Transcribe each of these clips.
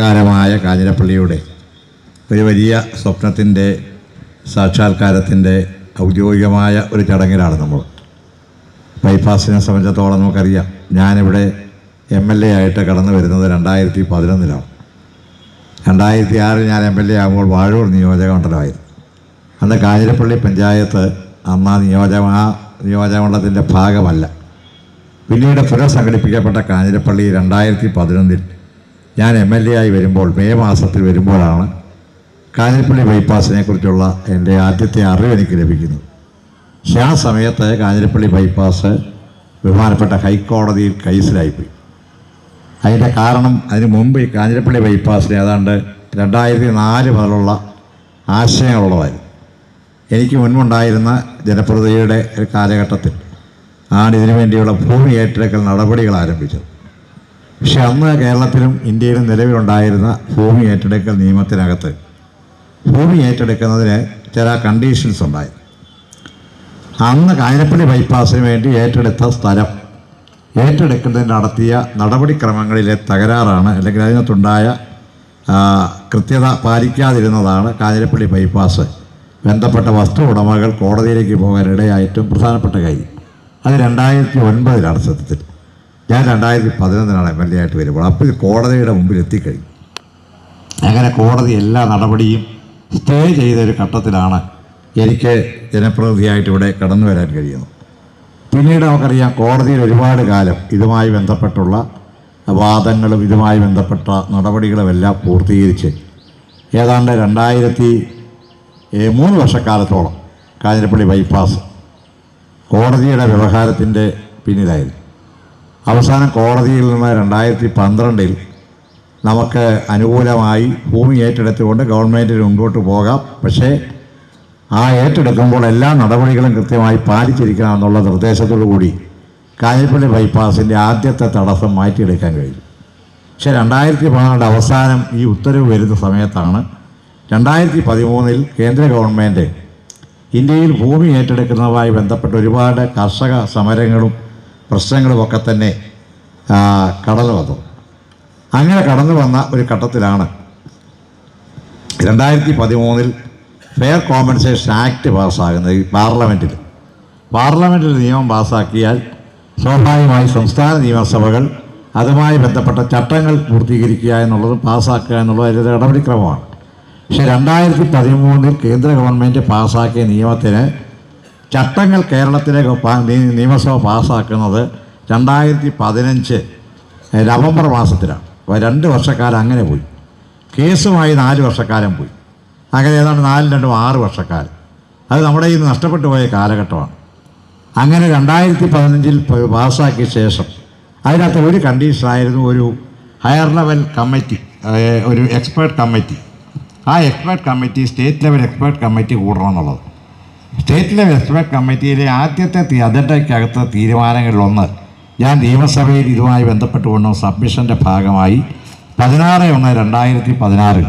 കാലമായ കാഞ്ഞിരപ്പള്ളിയുടെ ഒരു വലിയ സ്വപ്നത്തിന്റെ സാക്ഷാത്കാരത്തിന്റെ ഔദ്യോഗികമായ ഒരു ചടങ്ങിലാണ് നമ്മൾ. ബൈപ്പാസിനെ സംബന്ധിച്ചിടത്തോളം നമുക്കറിയാം ഞാനിവിടെ എം എൽ എ ആയിട്ട് കടന്നു വരുന്നത് രണ്ടായിരത്തി പതിനൊന്നിലാണ് രണ്ടായിരത്തി ആറിൽ ഞാൻ എം എൽ എ ആകുമ്പോൾ വാഴൂർ നിയോജകമണ്ഡലമായിരുന്നു. അന്ന് കാഞ്ഞിരപ്പള്ളി പഞ്ചായത്ത് അന്ന് ആ നിയോജക ആ നിയോജകമണ്ഡലത്തിന്റെ ഭാഗമല്ല. പിന്നീട് പുനഃസംഘടിപ്പിക്കപ്പെട്ട കാഞ്ഞിരപ്പള്ളി രണ്ടായിരത്തി പതിനൊന്നിൽ ഞാൻ എം എൽ എ ആയി വരുമ്പോൾ മെയ് മാസത്തിൽ വരുമ്പോഴാണ് കാഞ്ഞിരപ്പള്ളി ബൈപ്പാസിനെ കുറിച്ചുള്ള എന്റെ ആദ്യത്തെ അറിവ് എനിക്ക് ലഭിക്കുന്നത്. പക്ഷെ ആ സമയത്ത് കാഞ്ഞിരപ്പള്ളി ബൈപ്പാസ് ബഹുമാനപ്പെട്ട ഹൈക്കോടതിയിൽ കേസിലായിപ്പോയി. അതിന്റെ കാരണം അതിന് മുമ്പ് ഈ കാഞ്ഞിരപ്പള്ളി ബൈപ്പാസിന് ഏതാണ്ട് രണ്ടായിരത്തി നാല് മുതലുള്ള ആശയങ്ങളുള്ളതായിരുന്നു. എനിക്ക് മുൻപുണ്ടായിരുന്ന ജനപ്രതിയുടെ കാലഘട്ടത്തിൽ ആണ് ഇതിനു വേണ്ടിയുള്ള ഭൂമി ഏറ്റെടുക്കൽ നടപടികൾ ആരംഭിച്ചത്. പക്ഷെ അന്ന് കേരളത്തിലും ഇന്ത്യയിലും നിലവിലുണ്ടായിരുന്ന ഭൂമി ഏറ്റെടുക്കൽ നിയമത്തിനകത്ത് ഭൂമി ഏറ്റെടുക്കുന്നതിന് ചില കണ്ടീഷൻസ് ഉണ്ടായി. അന്ന് കാഞ്ഞിരപ്പള്ളി ബൈപ്പാസിന് വേണ്ടി ഏറ്റെടുത്ത സ്ഥലം ഏറ്റെടുക്കുന്നതിന് നടത്തിയ നടപടിക്രമങ്ങളിലെ തകരാറാണ് അല്ലെങ്കിൽ അതിനകത്തുണ്ടായ കൃത്യത പാലിക്കാതിരുന്നതാണ് കാഞ്ഞിരപ്പള്ളി ബൈപ്പാസ് ബന്ധപ്പെട്ട വസ്തു ഉടമകൾ കോടതിയിലേക്ക് പോകാൻ ഇടയായിട്ടും പ്രധാനപ്പെട്ട കാര്യം. അത് രണ്ടായിരത്തി ഒൻപതിലാണ് സത്യത്തിൽ. ഞാൻ രണ്ടായിരത്തി പതിനൊന്നിനാണ് എം എൽ എ ആയിട്ട് വരുമ്പോൾ അപ്പോൾ ഇത് കോടതിയുടെ മുമ്പിൽ എത്തിക്കഴിഞ്ഞു. അങ്ങനെ കോടതി എല്ലാ നടപടിയും സ്റ്റേ ചെയ്ത ഒരു ഘട്ടത്തിലാണ് എനിക്ക് ജനപ്രതിനിധിയായിട്ട് ഇവിടെ കടന്നു വരാൻ കഴിയുന്നത്. പിന്നീട് നമുക്കറിയാം കോടതിയിൽ ഒരുപാട് കാലം ഇതുമായി ബന്ധപ്പെട്ടുള്ള വാദങ്ങളും ഇതുമായി ബന്ധപ്പെട്ട നടപടികളുമെല്ലാം പൂർത്തീകരിച്ച് ഏതാണ്ട് രണ്ടായിരത്തി മൂന്ന് വർഷക്കാലത്തോളം കാഞ്ഞിരപ്പള്ളി ബൈപ്പാസ് കോടതിയുടെ വ്യവഹാരത്തിന്റെ പിന്നിലായിരുന്നു. അവസാനം കോടതിയിൽ നിന്ന് രണ്ടായിരത്തി പന്ത്രണ്ടിൽ നമുക്ക് അനുകൂലമായി ഭൂമി ഏറ്റെടുത്തുകൊണ്ട് ഗവൺമെന്റിന് മുമ്പോട്ട് പോകാം. പക്ഷേ ആ ഏറ്റെടുക്കുമ്പോൾ എല്ലാ നടപടികളും കൃത്യമായി പാലിച്ചിരിക്കണം എന്നുള്ള നിർദ്ദേശത്തോടു കൂടി കാഞ്ഞിരപ്പള്ളി ബൈപ്പാസിന്റെ ആദ്യത്തെ തടസ്സം മാറ്റിയെടുക്കാൻ കഴിഞ്ഞു. പക്ഷേ രണ്ടായിരത്തി പന്ത്രണ്ട് അവസാനം ഈ ഉത്തരവ് വരുന്ന സമയത്താണ് രണ്ടായിരത്തി പതിമൂന്നിൽ കേന്ദ്ര ഗവൺമെന്റ് ഇന്ത്യയിൽ ഭൂമി ഏറ്റെടുക്കുന്നതുമായി ബന്ധപ്പെട്ട് ഒരുപാട് കർഷക സമരങ്ങളും പ്രശ്നങ്ങളുമൊക്കെ തന്നെ കടന്നു വന്നു. അങ്ങനെ കടന്നു വന്ന ഒരു ഘട്ടത്തിലാണ് രണ്ടായിരത്തി പതിമൂന്നിൽ ഫെയർ കോമ്പൻസേഷൻ ആക്ട് പാസ്സാകുന്നത് ഈ പാർലമെന്റിൽ പാർലമെന്റിൽ നിയമം പാസ്സാക്കിയാൽ സ്വാഭാവികമായി സംസ്ഥാന നിയമസഭകൾ അതുമായി ബന്ധപ്പെട്ട ചട്ടങ്ങൾ പൂർത്തീകരിക്കുക എന്നുള്ളത് പാസ്സാക്കുക എന്നുള്ളത് അതിന്റെ നടപടിക്രമമാണ്. പക്ഷേ രണ്ടായിരത്തി പതിമൂന്നിൽ കേന്ദ്ര ഗവൺമെന്റ് പാസ്സാക്കിയ നിയമത്തിന് ചട്ടങ്ങൾ കേരളത്തിലെ നിയമസഭ പാസ്സാക്കുന്നത് രണ്ടായിരത്തി പതിനഞ്ച് നവംബർ മാസത്തിലാണ്. രണ്ട് വർഷക്കാലം അങ്ങനെ പോയി. കേസുമായി നാല് വർഷക്കാലം പോയി. അങ്ങനെ ഏതാണ്ട് നാലും രണ്ടും ആറ് വർഷക്കാലം. അത് നമ്മുടെ ഇന്ന് നഷ്ടപ്പെട്ടു പോയ കാലഘട്ടമാണ്. അങ്ങനെ രണ്ടായിരത്തി പതിനഞ്ചിൽ പാസ്സാക്കിയ ശേഷം അതിനകത്ത് ഒരു കണ്ടീഷനായിരുന്നു ഒരു ഹയർ ലെവൽ കമ്മിറ്റി ഒരു എക്സ്പേർട്ട് കമ്മിറ്റി. ആ expert committee state level expert committee കൂടണം എന്നുള്ളത് സ്റ്റേറ്റ് ലെവൽ എക്സ്പേർട്ട് കമ്മിറ്റിയിലെ ആദ്യത്തെ അതിന്റെക്കകത്ത് തീരുമാനങ്ങളിലൊന്ന് ഞാൻ നിയമസഭയിൽ ഇതുമായി ബന്ധപ്പെട്ടുകൊണ്ട് സബ്മിഷന്റെ ഭാഗമായി പതിനാറ് ഒന്ന് രണ്ടായിരത്തി പതിനാറിൽ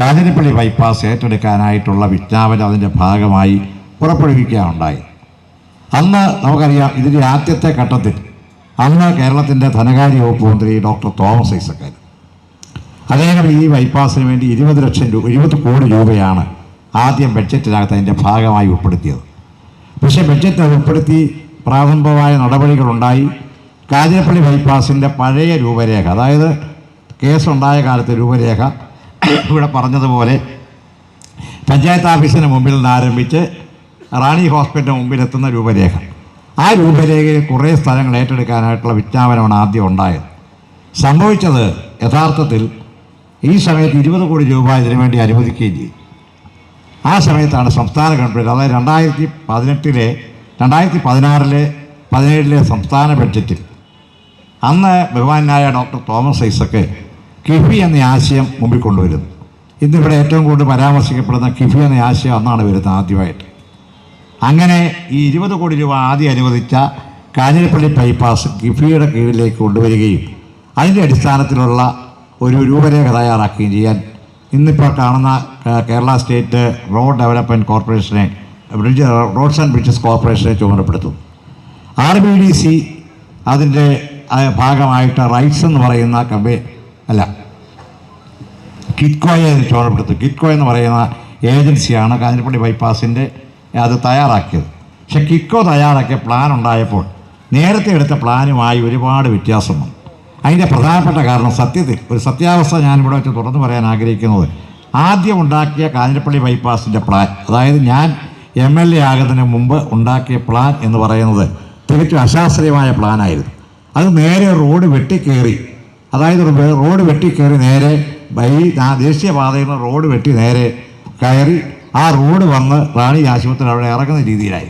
കാഞ്ഞിരപ്പള്ളി ബൈപ്പാസ് ഏറ്റെടുക്കാനായിട്ടുള്ള വിജ്ഞാപനം അതിന്റെ ഭാഗമായി പുറപ്പെടുവിക്കുകയുണ്ടായി. അന്ന് നമുക്കറിയാം ഇതിന്റെ ആദ്യത്തെ ഘട്ടത്തിൽ അന്ന് കേരളത്തിന്റെ ധനകാര്യ വകുപ്പ് മന്ത്രി ഡോക്ടർ തോമസ് ഐസക്കാർ അദ്ദേഹം ഈ ബൈപ്പാസിന് വേണ്ടി ഇരുപത് ലക്ഷം രൂപ ഇരുപത് കോടി രൂപയാണ് ആദ്യം ബഡ്ജറ്റിനകത്ത് അതിന്റെ ഭാഗമായി ഉൾപ്പെടുത്തിയത്. പക്ഷേ ബഡ്ജറ്റ് ഉൾപ്പെടുത്തി പ്രാരംഭമായ നടപടികളുണ്ടായി. കാഞ്ഞിരപ്പള്ളി ബൈപ്പാസിന്റെ പഴയ രൂപരേഖ അതായത് കേസുണ്ടായ കാലത്തെ രൂപരേഖ ഇവിടെ പറഞ്ഞതുപോലെ പഞ്ചായത്ത് ഓഫീസിന് മുമ്പിൽ നിന്ന് ആരംഭിച്ച് റാണി ഹോസ്പിറ്റലിന് മുമ്പിലെത്തുന്ന രൂപരേഖ. ആ രൂപരേഖയിൽ കുറേ സ്ഥലങ്ങൾ ഏറ്റെടുക്കാനായിട്ടുള്ള വിജ്ഞാപനമാണ് ആദ്യം ഉണ്ടായത്. സംഭവിച്ചത് യഥാർത്ഥത്തിൽ ഈ സമയത്ത് ഇരുപത് കോടി രൂപ ഇതിനു വേണ്ടി അനുവദിക്കുകയും ചെയ്തു. ആ സമയത്താണ് സംസ്ഥാന ഗവൺമെന്റ് അതായത് രണ്ടായിരത്തി പതിനെട്ടിലെ രണ്ടായിരത്തി പതിനാറിലെ പതിനേഴിലെ സംസ്ഥാന ബഡ്ജറ്റിൽ അന്ന് ബഹുമാനായ ഡോക്ടർ തോമസ് ഐസക്ക് കിഫി എന്ന ആശയം മുമ്പിൽ കൊണ്ടുവരുന്നു. ഇന്നിവിടെ ഏറ്റവും കൂടുതൽ പരാമർശിക്കപ്പെടുന്ന കിഫി എന്ന ആശയം അന്നാണ് വരുന്നത് ആദ്യമായിട്ട്. അങ്ങനെ ഈ ഇരുപത് കോടി രൂപ ആദ്യം അനുവദിച്ച കാഞ്ഞിരപ്പള്ളി ബൈപ്പാസ് കിഫിയുടെ കീഴിലേക്ക് കൊണ്ടുവരികയും അതിന്റെ അടിസ്ഥാനത്തിലുള്ള ഒരു രൂപരേഖ തയ്യാറാക്കുകയും ചെയ്യാൻ ഇന്നിപ്പോൾ കാണുന്ന കേരള സ്റ്റേറ്റ് റോഡ് ഡെവലപ്മെന്റ് കോർപ്പറേഷനെ ബ്രിഡ്ജ് റോഡ്സ് ആൻഡ് ബ്രിഡ്ജസ് കോർപ്പറേഷനെ ചുമതലപ്പെടുത്തും. ആർ ബി ഡി സി അതിന്റെ ഭാഗമായിട്ട് റൈറ്റ്സ് എന്ന് പറയുന്ന കമ്പനി അല്ല കിറ്റ്കോയെ അതിന് ചുമതലപ്പെടുത്തും. കിറ്റ്കോ എന്ന് പറയുന്ന ഏജൻസിയാണ് കാഞ്ഞിരപ്പള്ളി ബൈപ്പാസിന്റെ അത് തയ്യാറാക്കിയത്. പക്ഷേ കിറ്റ്കോ തയ്യാറാക്കിയ പ്ലാൻ ഉണ്ടായപ്പോൾ നേരത്തെ എടുത്ത പ്ലാനുമായി ഒരുപാട് വ്യത്യാസം വന്നു അതിന്റെ പ്രധാനപ്പെട്ട കാരണം സത്യത്തിൽ ഒരു സത്യാവസ്ഥ ഞാൻ ഇവിടെ വെച്ച് തുറന്നു പറയാൻ ആഗ്രഹിക്കുന്നത് ആദ്യം ഉണ്ടാക്കിയ കാഞ്ഞിരപ്പള്ളി ബൈപ്പാസിന്റെ പ്ലാൻ അതായത് ഞാൻ എം എൽ എ ആകുന്നതിന് മുമ്പ് ഉണ്ടാക്കിയ പ്ലാൻ എന്ന് പറയുന്നത് തികച്ചും അശാസ്ത്രീയമായ പ്ലാനായിരുന്നു. അത് നേരെ റോഡ് വെട്ടിക്കയറി അതായത് റോഡ് വെട്ടിക്കയറി നേരെ ആ ദേശീയപാതയിൽ നിന്ന് റോഡ് വെട്ടി നേരെ കയറി ആ റോഡ് വന്ന് റാണി ആശുപത്രി അവിടെ ഇറങ്ങുന്ന രീതിയിലായി.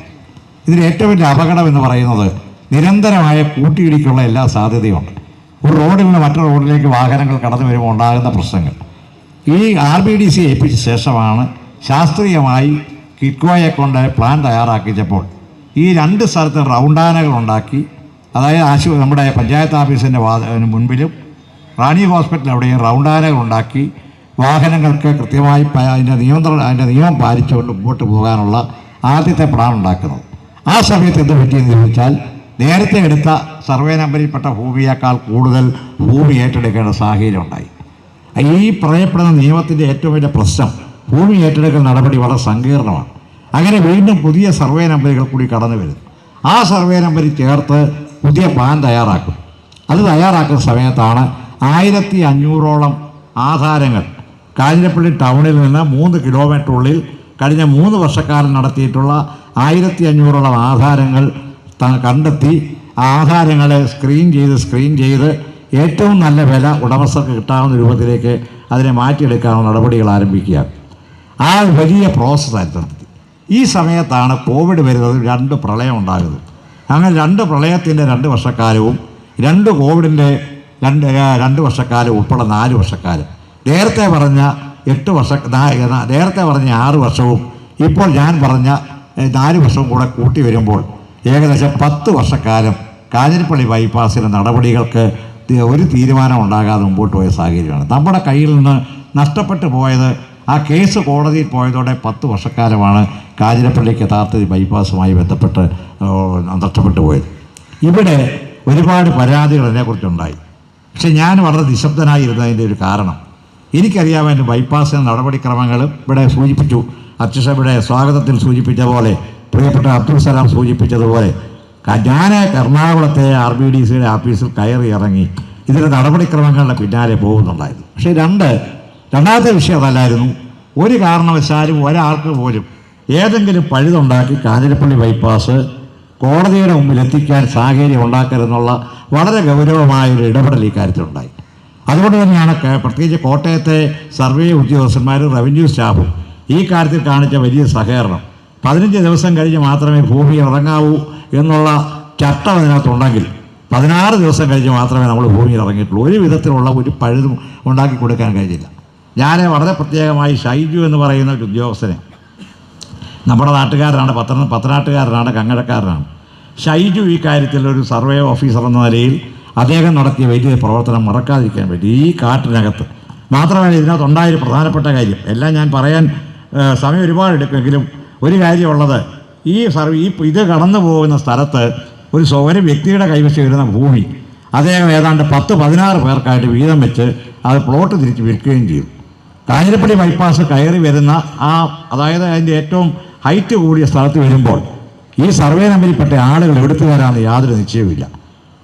ഇതിന് ഏറ്റവും വലിയ അപകടം എന്ന് പറയുന്നത് നിരന്തരമായ കൂട്ടിയിടിക്കുള്ള എല്ലാ സാധ്യതയുണ്ട് ഒരു റോഡിൽ നിന്ന് മറ്റൊരു റോഡിലേക്ക് വാഹനങ്ങൾ കടന്നു വരുമ്പോൾ ഉണ്ടാകുന്ന പ്രശ്നങ്ങൾ. ഈ ആർ ബി ഡി സി ഏൽപ്പിച്ച ശേഷമാണ് ശാസ്ത്രീയമായി കിറ്റ്കോയെ കൊണ്ട് പ്ലാൻ തയ്യാറാക്കിച്ചപ്പോൾ ഈ രണ്ട് സ്ഥലത്ത് റൗണ്ടാനകൾ ഉണ്ടാക്കി അതായത് ആശു നമ്മുടെ പഞ്ചായത്ത് ഓഫീസിന്റെ വാ മുൻപിലും റാണി ഹോസ്പിറ്റൽ അവിടെയും റൗണ്ടാനകൾ ഉണ്ടാക്കി വാഹനങ്ങൾക്ക് കൃത്യമായി അതിന്റെ നിയന്ത്രണം അതിന്റെ നിയമം പാലിച്ചുകൊണ്ട് മുമ്പോട്ട് പോകാനുള്ള ആദ്യത്തെ പ്ലാൻ ഉണ്ടാക്കുന്നത്. ആ സമയത്ത് എന്ത് പറ്റിയെന്ന് ചോദിച്ചാൽ നേരത്തെ എടുത്ത സർവേ നമ്പറിൽപ്പെട്ട ഭൂമിയേക്കാൾ കൂടുതൽ ഭൂമി ഏറ്റെടുക്കേണ്ട സാഹചര്യം ഉണ്ടായി ഈ പറയപ്പെടുന്ന നിയമത്തിന്റെ ഏറ്റവും വലിയ പ്രശ്നം ഭൂമി ഏറ്റെടുക്കൽ നടപടി വളരെ സങ്കീർണമാണ്. അങ്ങനെ വീണ്ടും പുതിയ സർവേ നമ്പറുകൾ കൂടി കടന്നു വരുന്നു. ആ സർവേ നമ്പറിൽ ചേർത്ത് പുതിയ പ്ലാൻ തയ്യാറാക്കും. അത് തയ്യാറാക്കുന്ന സമയത്താണ് ആയിരത്തി അഞ്ഞൂറോളം ആധാരങ്ങൾ കാഞ്ഞിരപ്പള്ളി ടൗണിൽ നിന്ന് മൂന്ന് കിലോമീറ്ററുള്ളിൽ കഴിഞ്ഞ മൂന്ന് വർഷക്കാലം നടത്തിയിട്ടുള്ള ആയിരത്തി അഞ്ഞൂറോളം ആധാരങ്ങൾ കണ്ടെത്തി ആ ആധാരങ്ങളെ സ്ക്രീൻ ചെയ്ത് സ്ക്രീൻ ചെയ്ത് ഏറ്റവും നല്ല വില ഉടമസ്ഥർക്ക് കിട്ടാവുന്ന രൂപത്തിലേക്ക് അതിനെ മാറ്റിയെടുക്കാനുള്ള നടപടികൾ ആരംഭിക്കുക. ആ വലിയ പ്രോസസ്സായിരുന്നു ഈ സമയത്താണ് കോവിഡ് വരുന്നത് രണ്ട് പ്രളയം ഉണ്ടാകുന്നത് അങ്ങനെ രണ്ട് പ്രളയത്തിന്റെ രണ്ട് വർഷക്കാലവും രണ്ട് കോവിഡിന്റെ രണ്ട് രണ്ട് വർഷക്കാലം ഉൾപ്പെടെ നാല് വർഷക്കാലം. നേരത്തെ പറഞ്ഞ എട്ട് വർഷ നേരത്തെ പറഞ്ഞ ആറ് വർഷവും ഇപ്പോൾ ഞാൻ പറഞ്ഞ നാല് വർഷവും കൂടെ കൂട്ടി വരുമ്പോൾ ഏകദേശം പത്ത് വർഷക്കാലം കാഞ്ഞിരപ്പള്ളി ബൈപ്പാസിലെ നടപടികൾക്ക് ഒരു തീരുമാനം ഉണ്ടാകാതെ മുമ്പോട്ട് പോയ സാഹചര്യമാണ്. നമ്മുടെ കയ്യിൽ നിന്ന് നഷ്ടപ്പെട്ടു പോയത് ആ കേസ് കോടതിയിൽ പോയതോടെ പത്ത് വർഷക്കാലമാണ് കാഞ്ഞിരപ്പള്ളിക്ക് യഥാർത്ഥത്തിൽ ബൈപ്പാസുമായി ബന്ധപ്പെട്ട് നഷ്ടപ്പെട്ടു പോയത്. ഇവിടെ ഒരുപാട് പരാതികൾ എന്നെക്കുറിച്ചുണ്ടായി. പക്ഷെ ഞാൻ വളരെ നിശബ്ദനായിരുന്നതിന്റെ ഒരു കാരണം എനിക്കറിയാം ബൈപ്പാസിന്റെ നടപടിക്രമങ്ങൾ ഇവിടെ സൂചിപ്പിച്ചു. ഇവിടെ സ്വാഗതത്തിൽ സൂചിപ്പിച്ച പോലെ പ്രിയപ്പെട്ട അബ്ദുൾ സലാം സൂചിപ്പിച്ചതുപോലെ ഞാൻ എറണാകുളത്തെ ആർ ബി ഡി സിയുടെ ഓഫീസിൽ കയറി ഇറങ്ങി ഇതിന്റെ നടപടിക്രമങ്ങളുടെ പിന്നാലെ പോകുന്നുണ്ടായിരുന്നു. പക്ഷേ രണ്ട് രണ്ടാമത്തെ വിഷയം അതല്ലായിരുന്നു. ഒരു കാരണവശാലും ഒരാൾക്ക് പോലും ഏതെങ്കിലും പഴുതുണ്ടാക്കി കാഞ്ഞിരപ്പള്ളി ബൈപ്പാസ് കോടതിയുടെ മുമ്പിൽ എത്തിക്കാൻ സാഹചര്യം ഉണ്ടാക്കരുതെന്നുള്ള വളരെ ഗൗരവമായ ഒരു ഇടപെടൽ ഈ കാര്യത്തിലുണ്ടായി. അതുകൊണ്ട് തന്നെയാണ് പ്രത്യേകിച്ച് കോട്ടയത്തെ സർവേ ഉദ്യോഗസ്ഥന്മാരും റവന്യൂ സ്റ്റാഫും ഈ കാര്യത്തിൽ കാണിച്ച വലിയ സഹകരണം പതിനഞ്ച് ദിവസം കഴിഞ്ഞ് മാത്രമേ ഭൂമി ഇറങ്ങാവൂ എന്നുള്ള ചട്ടം അതിനകത്തുണ്ടെങ്കിൽ പതിനാറ് ദിവസം കഴിഞ്ഞ് മാത്രമേ നമ്മൾ ഭൂമിയിൽ ഇറങ്ങിയിട്ടുള്ളൂ. ഒരു വിധത്തിലുള്ള ഒരു പഴുതും ഉണ്ടാക്കി കൊടുക്കാൻ കഴിഞ്ഞില്ല. ഞാൻ വളരെ പ്രത്യേകമായി ഷൈജു എന്ന് പറയുന്ന ഒരു ഉദ്യോഗസ്ഥനെ നമ്മുടെ നാട്ടുകാരനാണ് പത്തന പത്തനാട്ടുകാരനാണ് കങ്ങടക്കാരനാണ് ഷൈജു ഈ കാര്യത്തിൽ ഒരു സർവേ ഓഫീസർ എന്ന നിലയിൽ അദ്ദേഹം നടത്തിയ വലിയ പ്രവർത്തനം മറക്കാതിരിക്കാൻ വേണ്ടി ഈ കാട്ടിനകത്ത് മാത്രമല്ല ഇതിനകത്തുണ്ടായൊരു പ്രധാനപ്പെട്ട കാര്യം. എല്ലാം ഞാൻ പറയാൻ സമയം ഒരുപാട് എടുക്കുമെങ്കിലും ഒരു കാര്യമുള്ളത് ഈ സർവ് ഈ ഇത് കടന്നു പോകുന്ന സ്ഥലത്ത് ഒരു സ്വകാര്യ വ്യക്തിയുടെ കൈവശം വരുന്ന ഭൂമി. അദ്ദേഹം ഏതാണ്ട് പത്ത് പതിനാറ് പേർക്കായിട്ട് വീതം വെച്ച് അത് പ്ലോട്ട് തിരിച്ച് വിൽക്കുകയും ചെയ്യും കാഞ്ഞിരപ്പള്ളി ബൈപ്പാസ് കയറി വരുന്ന ആ അതായത് അതിന്റെ ഏറ്റവും ഹൈറ്റ് കൂടിയ സ്ഥലത്ത് വരുമ്പോൾ ഈ സർവേ നമ്പരിൽപ്പെട്ട ആളുകൾ എടുത്തു വരാമെന്ന് യാതൊരു നിശ്ചയവുമില്ല.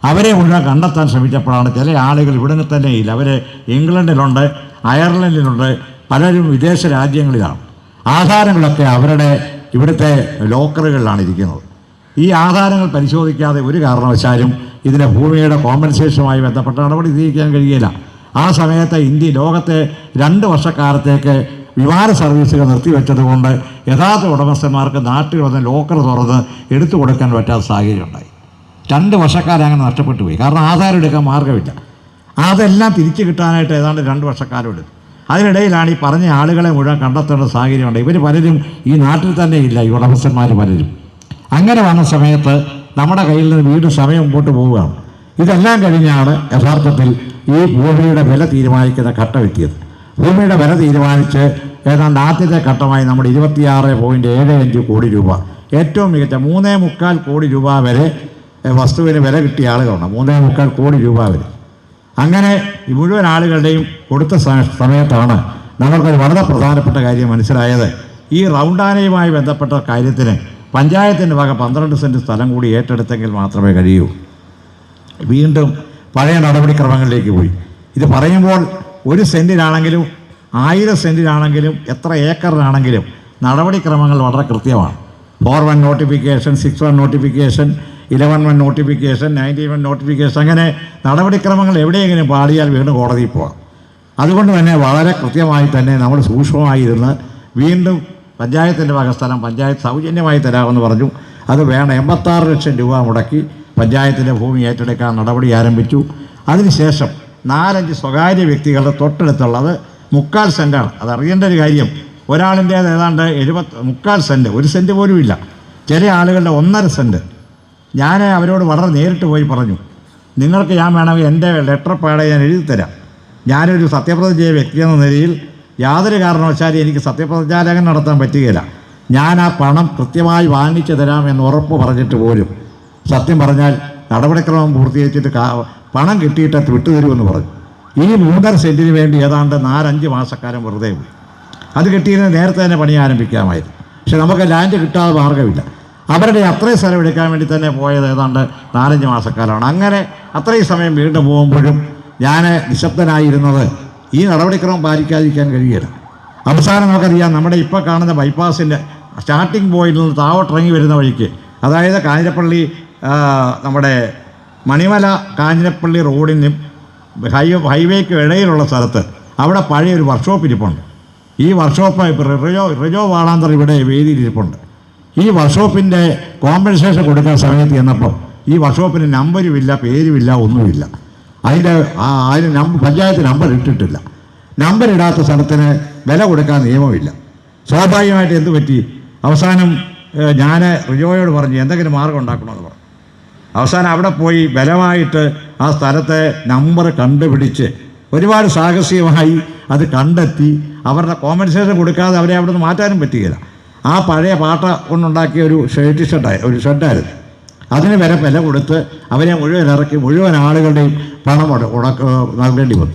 അവരെ മുഴുവൻ കണ്ടെത്താൻ ശ്രമിച്ചപ്പോഴാണ് ചില ആളുകൾ ഇവിടെ തന്നെ ഇല്ല. അവർ ഇംഗ്ലണ്ടിലുണ്ട് അയർലൻഡിലുണ്ട് പലരും വിദേശ രാജ്യങ്ങളിലാണ്. ആധാരങ്ങളൊക്കെ അവരുടെ ഇവിടുത്തെ ലോക്കറുകളിലാണ് ഇരിക്കുന്നത്. ഈ ആധാരങ്ങൾ പരിശോധിക്കാതെ ഒരു കാരണവശാലും ഇതിനെ ഭൂമിയുടെ കോമ്പൻസേഷനുമായി ബന്ധപ്പെട്ട നടപടി സ്വീകരിക്കാൻ കഴിയില്ല. ആ സമയത്ത് ഇന്ത്യ ലോകത്തെ രണ്ട് വർഷക്കാലത്തേക്ക് വിമാന സർവീസുകൾ നിർത്തിവെച്ചതുകൊണ്ട് യഥാർത്ഥ ഉടമസ്ഥന്മാർക്ക് നാട്ടിൽ വന്ന് ലോക്കർ തുറന്ന് എടുത്തു കൊടുക്കാൻ പറ്റാത്ത സാഹചര്യം ഉണ്ടായി രണ്ട് വർഷക്കാലം അങ്ങനെ നഷ്ടപ്പെട്ടു പോയി കാരണം ആധാരം എടുക്കാൻ മാർഗമില്ല അതെല്ലാം തിരിച്ചു കിട്ടാനായിട്ട് ഏതാണ്ട് രണ്ട് വർഷക്കാലം എടുത്തു. അതിനിടയിലാണ് ഈ പറഞ്ഞ ആളുകളെ മുഴുവൻ കണ്ടെത്തേണ്ട സാഹചര്യമുണ്ട്. ഇവർ പലരും ഈ നാട്ടിൽ തന്നെ ഇല്ല ഈ ഉടമസ്ഥന്മാർ പലരും. അങ്ങനെ വന്ന സമയത്ത് നമ്മുടെ കയ്യിൽ നിന്ന് വീണ്ടും സമയം മുമ്പോട്ട് പോവുകയാണ്. ഇതെല്ലാം കഴിഞ്ഞാണ് യഥാർത്ഥത്തിൽ ഈ ഭൂമിയുടെ വില തീരുമാനിക്കുന്ന ഘട്ടം എത്തിയത്. ഭൂമിയുടെ വില തീരുമാനിച്ച് ഏതാണ്ട് ആദ്യത്തെ ഘട്ടമായി നമ്മൾ ഇരുപത്തിയാറ് പോയിന്റ് ഏഴ് അഞ്ച് കോടി രൂപ. ഏറ്റവും മികച്ച മൂന്നേ മുക്കാൽ കോടി രൂപ വരെ വസ്തുവിന് വില കിട്ടിയ ആളുകളുണ്ട് മൂന്നേ മുക്കാൽ കോടി രൂപ വരെ. അങ്ങനെ മുഴുവൻ ആളുകളുടെയും കൊടുത്ത സമയത്താണ് നമ്മൾക്കൊരു വളരെ പ്രധാനപ്പെട്ട കാര്യം മനസ്സിലായത്. ഈ റൗണ്ടാനയുമായി ബന്ധപ്പെട്ട കാര്യത്തിന് പഞ്ചായത്തിന്റെ വക പന്ത്രണ്ട് സെന്റ് സ്ഥലം കൂടി ഏറ്റെടുത്തെങ്കിൽ മാത്രമേ കഴിയൂ. വീണ്ടും പഴയ നടപടിക്രമങ്ങളിലേക്ക് പോയി. ഇത് പറയുമ്പോൾ ഒരു സെന്റിനാണെങ്കിലും ആയിരം സെന്റിനാണെങ്കിലും എത്ര ഏക്കറിനാണെങ്കിലും നടപടിക്രമങ്ങൾ വളരെ കൃത്യമാണ്. Four one notification six one notification eleven one notification ninety one notification അങ്ങനെ നടപടിക്രമങ്ങൾ എവിടെയെങ്കിലും പാടിയാൽ വീണ്ടും കോടതിയിൽ പോകാം അതുകൊണ്ട് തന്നെ വളരെ കൃത്യമായി തന്നെ നമ്മൾ സൂക്ഷ്മമായിരുന്ന് വീണ്ടും പഞ്ചായത്തിന്റെ വക സ്ഥലം പഞ്ചായത്ത് സൗജന്യമായി തരാമെന്ന് പറഞ്ഞു. അത് വേണം. എൺപത്താറ് ലക്ഷം രൂപ മുടക്കി പഞ്ചായത്തിന്റെ ഭൂമി ഏറ്റെടുക്കാൻ നടപടി ആരംഭിച്ചു. അതിനുശേഷം നാലഞ്ച് സ്വകാര്യ വ്യക്തികളുടെ തൊട്ടടുത്തുള്ളത് മുക്കാൽ സെന്റാണ്. അത് അറിയേണ്ട ഒരു കാര്യം ഒരാളിന്റേത് ഏതാണ്ട് എഴുപത്ത് മുക്കാൽ സെന്റ് ഒരു സെന്റ് പോലും ഇല്ല ചില ആളുകളുടെ ഒന്നര സെന്റ്. ഞാൻ അവരോട് വളരെ നേരിട്ട് പോയി പറഞ്ഞു നിങ്ങൾക്ക് ഞാൻ വേണമെങ്കിൽ എന്റെ ലെറ്റർ പാടെ ഞാൻ എഴുതി തരാം. ഞാനൊരു സത്യപ്രതിജ്ഞ ചെയ്ത വ്യക്തി എന്ന നിലയിൽ യാതൊരു കാരണവശാലും എനിക്ക് സത്യപ്രതിജ്ഞാലകം നടത്താൻ പറ്റുകയില്ല. ഞാൻ ആ പണം കൃത്യമായി വാങ്ങിച്ചു തരാം എന്ന് ഉറപ്പ് പറഞ്ഞിട്ട് പോലും സത്യം പറഞ്ഞാൽ നടപടിക്രമം പൂർത്തീകരിച്ചിട്ട് പണം കിട്ടിയിട്ട് വിട്ടുതരുമെന്ന് പറഞ്ഞു. ഈ മൂന്നര സെന്റിന് വേണ്ടി ഏതാണ്ട് നാലഞ്ച് മാസക്കാലം വെറുതെ പോയി. അത് കിട്ടിയിരുന്ന നേരത്തെ തന്നെ പണി ആരംഭിക്കാമായിരുന്നു. പക്ഷെ നമുക്ക് ലാൻഡ് കിട്ടാതെ മാർഗമില്ല. അവരുടെ അത്രയും സ്ഥലം എടുക്കാൻ വേണ്ടി തന്നെ പോയത് ഏതാണ്ട് നാലഞ്ച് മാസക്കാലമാണ്. അങ്ങനെ അത്രയും സമയം വീണ്ടും പോകുമ്പോഴും ഞാൻ നിശബ്ദനായിരുന്നത് ഈ നടപടിക്രമം പാലിക്കാതിരിക്കാൻ കഴിയില്ല അവസാനം നമുക്കറിയാം നമ്മുടെ ഇപ്പോൾ കാണുന്ന ബൈപ്പാസിന്റെ സ്റ്റാർട്ടിംഗ് പോയിന്റിൽ നിന്ന് താവട്ടിറങ്ങി വരുന്ന വഴിക്ക് അതായത് കാഞ്ഞിരപ്പള്ളി നമ്മുടെ മണിമല കാഞ്ഞിരപ്പള്ളി റോഡിനും ഹൈ ഹൈവേക്ക് ഇടയിലുള്ള സ്ഥലത്ത് അവിടെ പഴയ ഒരു വർക്ക്ഷോപ്പ് ഇരിപ്പുണ്ട് ഈ വർക്ക്ഷോപ്പ് റിജോ റിജോ വാളാന്തർ ഇവിടെ വേദിയിൽ ഇരിപ്പുണ്ട് ഈ വർക്ക്ഷോപ്പിന്റെ കോമ്പൻസേഷൻ കൊടുക്കുന്ന സമയത്ത് ചെന്നപ്പോൾ ഈ വർക്ക്ഷോപ്പിന് നമ്പരുമില്ല പേരുമില്ല ഒന്നുമില്ല. അതിന്റെ അതിന് നമ്പർ പഞ്ചായത്ത് നമ്പർ ഇട്ടിട്ടില്ല. നമ്പർ ഇടാത്ത സ്ഥലത്തിന് വില കൊടുക്കാൻ നിയമമില്ല. സ്വാഭാവികമായിട്ട് എന്ത് പറ്റി? അവസാനം ഞാൻ റിജോയോട് പറഞ്ഞു എന്തെങ്കിലും മാർഗം ഉണ്ടാക്കണമെന്ന് പറഞ്ഞു. അവസാനം അവിടെ പോയി ബലമായിട്ട് ആ സ്ഥലത്തെ നമ്പർ കണ്ടുപിടിച്ച് ഒരുപാട് സാഹസികമായി അത് കണ്ടെത്തി അവരുടെ കോമ്പൻസേഷൻ കൊടുക്കാതെ അവരെ അവിടെ നിന്ന് മാറ്റാനും പറ്റുകയില്ല. ആ പഴയ പാട്ട കൊണ്ടുണ്ടാക്കിയ ഒരു ഷെഡ് ഷെഡായി ഒരു ഷെഡായിരുന്നു. അതിന് വരെ വില കൊടുത്ത് അവരെ മുഴുവൻ ഇറക്കി മുഴുവൻ ആളുകളുടെയും പണം ഉട- ഉടക്ക നൽകേണ്ടി വന്നു.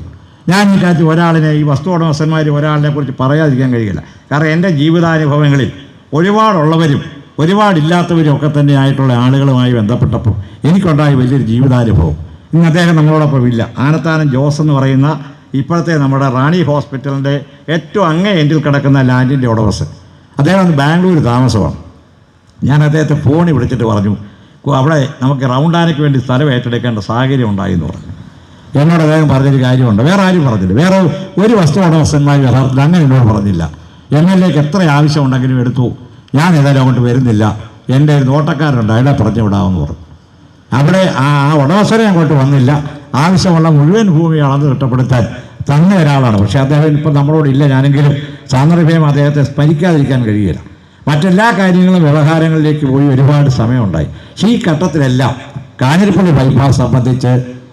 ഞാൻ ഈ കാര്യത്തിൽ ഒരാളിനെ ഈ വസ്തു ഉടമസ്ഥന്മാർ ഒരാളിനെ കുറിച്ച് പറയാതിരിക്കാൻ കഴിയില്ല. കാരണം എന്റെ ജീവിതാനുഭവങ്ങളിൽ ഒരുപാടുള്ളവരും ഒരുപാടില്ലാത്തവരും ഒക്കെ തന്നെ ആയിട്ടുള്ള ആളുകളുമായി ബന്ധപ്പെട്ടപ്പോൾ എനിക്കുണ്ടായ വലിയൊരു ജീവിതാനുഭവം. ഇന്ന് അദ്ദേഹം നമ്മളോടൊപ്പം ഇല്ല. ആനത്താനം ജോസ് എന്ന് പറയുന്ന ഇപ്പോഴത്തെ നമ്മുടെ റാണി ഹോസ്പിറ്റലിന്റെ ഏറ്റവും അങ്ങേ എൻഡിൽ കിടക്കുന്ന ലാൻഡിന്റെ ഉടമസ്ഥൻ. അദ്ദേഹം അന്ന് ബാംഗ്ലൂർ താമസമാണ്. ഞാൻ അദ്ദേഹത്തെ ഫോണിൽ വിളിച്ചിട്ട് പറഞ്ഞു അവിടെ നമുക്ക് റൗണ്ടാനയ്ക്ക് വേണ്ടി സ്ഥലം ഏറ്റെടുക്കേണ്ട സാഹചര്യം ഉണ്ടായി എന്ന് പറഞ്ഞു. എന്നോട് അദ്ദേഹം പറഞ്ഞൊരു കാര്യമുണ്ട്. വേറെ ആരും പറഞ്ഞില്ല. വേറെ ഒരു വസ്തു ഉടമസ്ഥന്മാർ യഥാർത്ഥത്തിൽ അങ്ങനെ എന്നോട് പറഞ്ഞില്ല. എം എൽ എക്ക് എത്ര ആവശ്യമുണ്ടെങ്കിലും എടുത്തു. ഞാൻ ഏതായാലും അങ്ങോട്ട് വരുന്നില്ല. എന്റെ ഒരു നോട്ടക്കാരുണ്ട് അയാളെ പറഞ്ഞു വിടാമെന്ന് പറഞ്ഞു. അവിടെ ആ ആ ഉടമസ്ഥനെ അങ്ങോട്ട് വന്നില്ല. ആവശ്യമുള്ള മുഴുവൻ ഭൂമി അളന്ന് തിട്ടപ്പെടുത്താൻ തന്ന ഒരാളാണ്. പക്ഷേ അദ്ദേഹം ഇപ്പം നമ്മളോട് ഇല്ല. ഞാനെങ്കിലും സാന്ദർഭ്യം അദ്ദേഹത്തെ സ്മരിക്കാതിരിക്കാൻ കഴിയില്ല മറ്റെല്ലാ കാര്യങ്ങളും വ്യവഹാരങ്ങളിലേക്ക് പോയി ഒരുപാട് സമയമുണ്ടായി. പക്ഷേ ഈ ഘട്ടത്തിലെല്ലാം കാഞ്ഞിരപ്പള്ളി ബൈപ്പാസ് സംബന്ധിച്ച്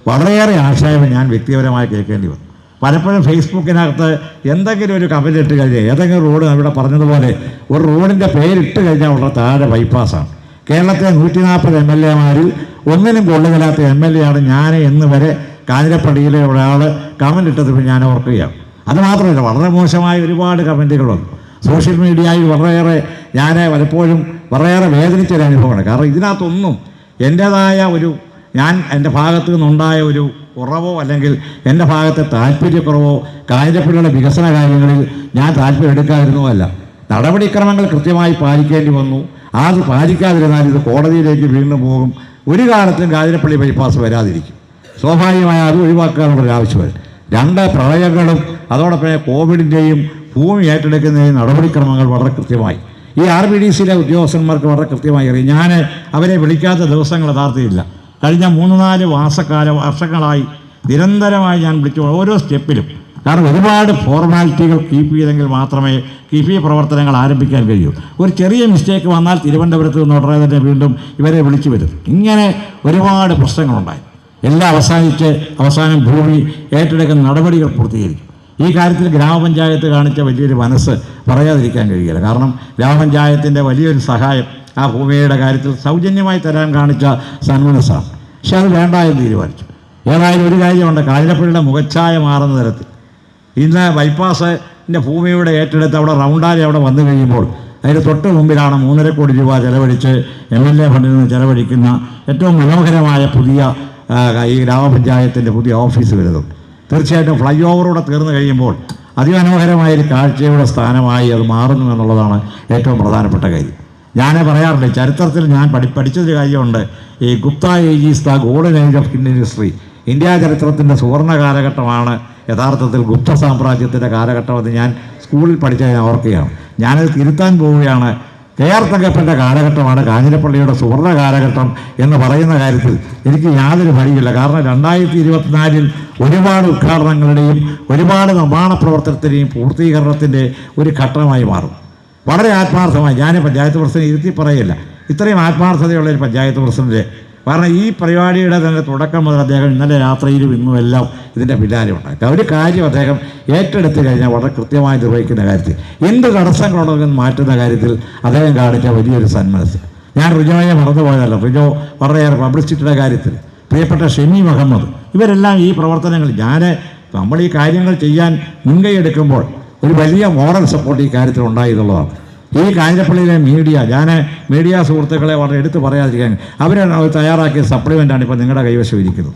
വളരെയേറെ ആശയം ഞാൻ വ്യക്തിപരമായി കേൾക്കേണ്ടി വന്നു. പലപ്പോഴും ഫേസ്ബുക്കിനകത്ത് എന്തെങ്കിലും ഒരു കമന്റ് ഇട്ട് കഴിഞ്ഞാൽ ഏതെങ്കിലും റോഡ് ഇവിടെ പറഞ്ഞതുപോലെ ഒരു റോഡിന്റെ പേരിട്ട് കഴിഞ്ഞാൽ ഉള്ള താഴെ ബൈപ്പാസാണ്. കേരളത്തിലെ നൂറ്റി നാൽപ്പത് എം എൽ എമാരിൽ ഒന്നിനും കൊള്ളുകയില്ലാത്ത എം എൽ എ ആണ് ഞാൻ എന്ന് വരെ കാഞ്ഞിരപ്പള്ളിയിലെ ഒരാൾ കമന്റ് ഇട്ടത് ഞാൻ ഓർക്കുകയാണ്. അത് മാത്രമല്ല വളരെ മോശമായ ഒരുപാട് കമന്റുകൾ വന്നു സോഷ്യൽ മീഡിയയിൽ വളരെയേറെ ഞാൻ പലപ്പോഴും വളരെയേറെ വേദനിച്ച ഒരു അനുഭവമാണ്. കാരണം ഇതിനകത്തൊന്നും എന്റേതായ ഒരു ഞാൻ എന്റെ ഭാഗത്തു നിന്നുണ്ടായ ഒരു കുറവോ അല്ലെങ്കിൽ എന്റെ ഭാഗത്തെ താല്പര്യക്കുറവോ കാഞ്ഞിരപ്പള്ളിയുടെ വികസന കാര്യങ്ങളിൽ ഞാൻ താല്പര്യം എടുക്കാതിരുന്നോ അല്ല നടപടിക്രമങ്ങൾ കൃത്യമായി പാലിക്കേണ്ടി വന്നു. അത് പാലിക്കാതിരുന്നാൽ ഇത് കോടതിയിലേക്ക് വീണ്ടും പോകും. ഒരു കാലത്തും കാഞ്ഞിരപ്പള്ളി ബൈപ്പാസ് വരാതിരിക്കും. സ്വാഭാവികമായി അത് ഒഴിവാക്കാനുള്ള ആവശ്യമില്ല രണ്ട് പ്രളയങ്ങളും അതോടൊപ്പം കോവിഡിന്റെയും ഭൂമി ഏറ്റെടുക്കുന്നതിന് നടപടിക്രമങ്ങൾ വളരെ കൃത്യമായി. ഈ ആർ ബി ഡി സിയിലെ ഉദ്യോഗസ്ഥന്മാർക്ക് വളരെ കൃത്യമായി അറിയാം. ഞാൻ അവരെ വിളിക്കാത്ത ദിവസങ്ങൾ യഥാർത്ഥമില്ല കഴിഞ്ഞ മൂന്ന് നാല് മാസക്കാല വർഷങ്ങളായി നിരന്തരമായി ഞാൻ വിളിച്ചു ഓരോ സ്റ്റെപ്പിലും. കാരണം ഒരുപാട് ഫോർമാലിറ്റികൾ കീപ്പ് ചെയ്തെങ്കിൽ മാത്രമേ കീപ്പ് ചെയ്യ പ്രവർത്തനങ്ങൾ ആരംഭിക്കാൻ കഴിയൂ. ഒരു ചെറിയ മിസ്റ്റേക്ക് വന്നാൽ തിരുവനന്തപുരത്ത് നിന്ന് ഉടനെ തന്നെ വീണ്ടും ഇവരെ വിളിച്ചു വരും ഇങ്ങനെ ഒരുപാട് പ്രശ്നങ്ങളുണ്ടായി. എല്ലാം അവസാനിച്ച് അവസാനം ഭൂമി ഏറ്റെടുക്കുന്ന നടപടികൾ പൂർത്തീകരിക്കും. ഈ കാര്യത്തിൽ ഗ്രാമപഞ്ചായത്ത് കാണിച്ച വലിയൊരു മനസ്സ് പറയാതിരിക്കാൻ കഴിയില്ല. കാരണം ഗ്രാമപഞ്ചായത്തിന്റെ വലിയൊരു സഹായം ആ ഭൂമിയുടെ കാര്യത്തിൽ സൗജന്യമായി തരാൻ കാണിച്ച സന്മനസ്സാണ്. പക്ഷെ അത് വേണ്ട എന്ന് തീരുമാനിച്ചു. ഏതായാലും ഒരു കാര്യമുണ്ട്. കാഞ്ഞിരപ്പള്ളിയുടെ മുഖച്ഛായ മാറുന്ന തരത്തിൽ. ഇന്ന് ബൈപ്പാസിന്റെ ഭൂമിയുടെ ഏറ്റെടുത്ത് അവിടെ റൗണ്ടാലി അവിടെ വന്നു കഴിയുമ്പോൾ അതിന് തൊട്ട് മുമ്പിലാണ് മൂന്നര കോടി രൂപ ചെലവഴിച്ച് എം എൽ എ ഫണ്ടിൽ നിന്ന് ചെലവഴിക്കുന്ന ഏറ്റവും മനോഹരമായ പുതിയ ഈ ഗ്രാമപഞ്ചായത്തിന്റെ പുതിയ ഓഫീസ് വരുന്നത് തീർച്ചയായിട്ടും ഫ്ലൈ ഓവറൂടെ തീർന്നു കഴിയുമ്പോൾ അതിമനോഹരമായ ഒരു കാഴ്ചയുടെ സ്ഥാനമായി അത് മാറുന്നു എന്നുള്ളതാണ് ഏറ്റവും പ്രധാനപ്പെട്ട കാര്യം. ഞാൻ പറയാറില്ല ചരിത്രത്തിൽ ഞാൻ പഠി പഠിച്ചൊരു കാര്യമുണ്ട്. ഈ Gupta ages the golden age of Indian history India ചരിത്രത്തിന്റെ സുവർണ കാലഘട്ടമാണ്. യഥാർത്ഥത്തിൽ ഗുപ്ത സാമ്രാജ്യത്തിന്റെ കാലഘട്ടമെന്ന് ഞാൻ സ്കൂളിൽ പഠിച്ച ഞാൻ ഓർക്കുകയാണ്. ഞാനത് തിരുത്താൻ പോവുകയാണ്. കെ ആർ തങ്കപ്പന്റെ കാലഘട്ടമാണ് കാഞ്ഞിരപ്പള്ളിയുടെ സുവർണ കാലഘട്ടം എന്ന് പറയുന്ന കാര്യത്തിൽ എനിക്ക് യാതൊരു ഭയമില്ല കാരണം രണ്ടായിരത്തി ഇരുപത്തിനാലിൽ ഒരുപാട് ഉദ്ഘാടനങ്ങളുടെയും ഒരുപാട് നിർമ്മാണ പ്രവർത്തനത്തിന്റെയും പൂർത്തീകരണത്തിന്റെ ഒരു ഘട്ടമായി മാറും. വളരെ ആത്മാർത്ഥമായി ഞാൻ പഞ്ചായത്ത് പ്രസിഡന്റ് ഇരുത്തി പറയില്ല ഇത്രയും ആത്മാർത്ഥതയുള്ള ഒരു പഞ്ചായത്ത് പ്രസിഡന്റ് കാരണം ഈ പരിപാടിയുടെ തന്നെ തുടക്കം മുതൽ അദ്ദേഹം ഇന്നലെ രാത്രിയിലും ഇന്നും എല്ലാം ഇതിന്റെ പിന്നാലെ ഉണ്ടാക്കി. ഒരു കാര്യം അദ്ദേഹം ഏറ്റെടുത്ത് കഴിഞ്ഞാൽ വളരെ കൃത്യമായി നിർവഹിക്കുന്ന കാര്യത്തിൽ എന്ത് തടസ്സങ്ങളുണ്ടെന്ന് മാറ്റുന്ന കാര്യത്തിൽ അദ്ദേഹം കാണിച്ച വലിയൊരു സന്മനസ് ഞാൻ റിജോയെ മറന്നുപോയതല്ല റിജോ വളരെയേറെ പബ്ലിസിറ്റിയുടെ കാര്യത്തിൽ. പ്രിയപ്പെട്ട ഷെമി മുഹമ്മദ് ഇവരെല്ലാം ഈ പ്രവർത്തനങ്ങൾ ഞാൻ നമ്മൾ ഈ കാര്യങ്ങൾ ചെയ്യാൻ മുൻകൈ എടുക്കുമ്പോൾ ഒരു വലിയ മോറൽ സപ്പോർട്ട് ഈ കാര്യത്തിൽ ഉണ്ടായി എന്നുള്ളതാണ്. ഈ കാഞ്ഞിരപ്പള്ളിയിലെ മീഡിയ ഞാൻ മീഡിയ സുഹൃത്തുക്കളെ വളരെ എടുത്തു പറയാതിരിക്കാൻ അവർ തയ്യാറാക്കിയ സപ്ലിമെന്റാണ് ഇപ്പോൾ നിങ്ങളുടെ കൈവശം ഇരിക്കുന്നത്.